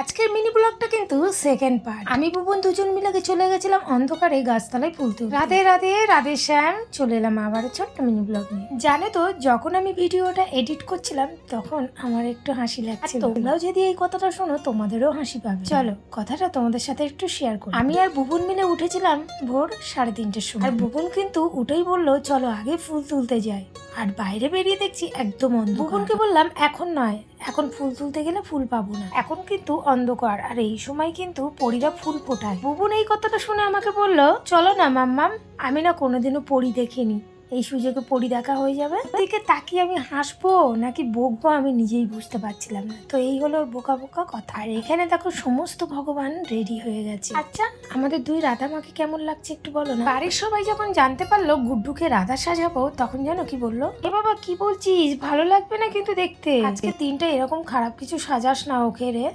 আজকের মিনি ব্লগটা কিন্তু সেকেন্ড পার্ট আমি বুবন দুজন মিলে চলে গেছিলাম অন্ধকারে গাছতলায় ফুল তুলতে। রাধে রাধে রাধে শ্যাম চলে এলাম আবার ছোট্ট মিনি ব্লগ নিয়ে। জানো তো যখন আমি ভিডিওটা এডিট করছিলাম তখন আমার একটু হাসি লাগছে তোমরাও যদি এই কথাটা শোনো তোমাদেরও হাসি পাবে। চলো কথাটা তোমাদের সাথে একটু শেয়ার করি। আমি আর বুবুন মিলে উঠেছিলাম ভোর সাড়ে তিনটের সময়। আর বুবুন কিন্তু উঠেই বলল চলো আগে ফুল তুলতে যাই। আর বাইরে বেরিয়ে দেখছি একদম অন্ধ বুবুনকে বললাম এখন নয় এখন ফুল তুলতে গেলে ফুল পাবো না। এখন কিন্তু অন্ধকার, আর এই সময় কিন্তু পরীরা ফুল ফোটায়। বুবুন এই কথাটা শুনে আমাকে বলল, চলো না, মাম্মাম, আমি না কোনোদিনও পরি দেখিনি। এই সুযোগে পরি দেখা হয়ে যাবে? দিকে তাকিয়ে আমি হাসবো, নাকি বকবো আমি নিজেই বুঝতে পারছিলাম না। তো এই হলো বোকা বোকা কথা। আর এখানে দেখো সমস্ত ভগবান রেডি হয়ে গেছে। আচ্ছা আমাদের দুই রাধা মাকে কেমন লাগছে একটু বলো না? বাড়ির সবাই যখন জানতে পারল গুড্ডুকে রাধা সাজাবো, তখন জানো কি বলল? এ বাবা, কি বলছিস? ভালো লাগবে না কিন্তু দেখতে। আজকে তিনটা এরকম খারাপ কিছু সাজাস না ওকে রে।